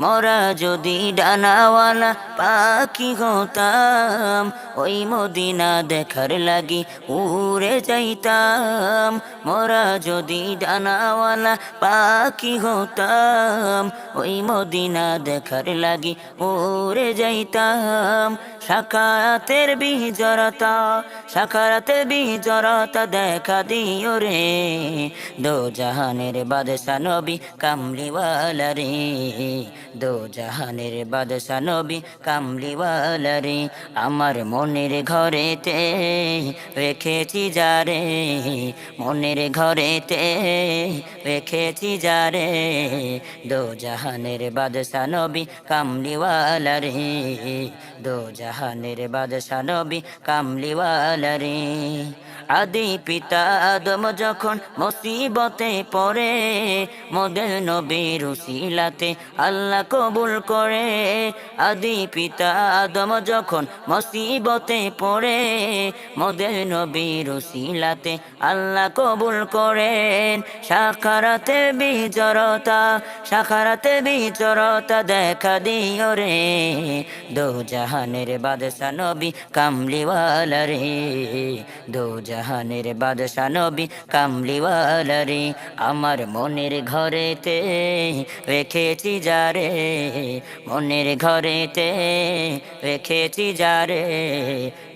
মোরা যদি ডানাওয়ালা পাখি হতাম, ওই মদিনা দেখার লাগি উড়ে যাইতাম। মরা যদি ডানাওয়ালা পাখি হতাম, ওই মদিনা দেখার লাগি উড়ে যাইতাম। সাকাতের বিজরতা, সাকারাতের বিজরতা দেখা দিও রে। দো জাহানের বাদশা নবী কামলিওয়ালা রে। দো জাহানের বাদশা নবী কামলিওয়ালা রে। আমার মনের ঘরেতে রেখেছি যারে মনের ঘরেতে রেখেছি যারে দো জাহানের বাদশা নবী কামলিওয়ালা রে। দো জাহানের বাদশা নবী কামলিওয়ালা রে আদি পিতা আদম যখন মুসিবতে পড়ে, মোদের নবীর উসিলাতে আল্লাহ কবুল করে। আদি পিতা আদম যখন মুসিবতে পড়ে, মোদের নবীর উসিলাতে আল্লাহ কবুল করেন। সাকারাতে বিজরতা সাকারাতে বিজরতা দেখা দিও রে। দো জাহানের বাদশা নবী কামলিওয়ালা রে। দো জাহানের বাদশা নবী কামলিওয়ালা রে। আমার মনের ঘরেতে রেখেছি যারে মনের ঘরেতে রেখেছি যারে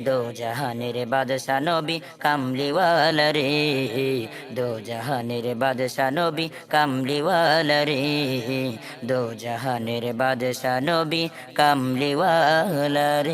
দো জাহানের বাদশা নবী কামলিওয়ালা রে। দো জাহানের বাদশা নবী কামলিওয়ালা রে। দো জাহানের বাদশা নবী কামলিওয়ালা রে।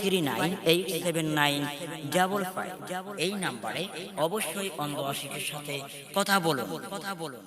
three nine eight seven nine double five এই নাম্বারে অবশ্যই অন্ধ আশিকের সাথে কথা বলুন কথা বলুন।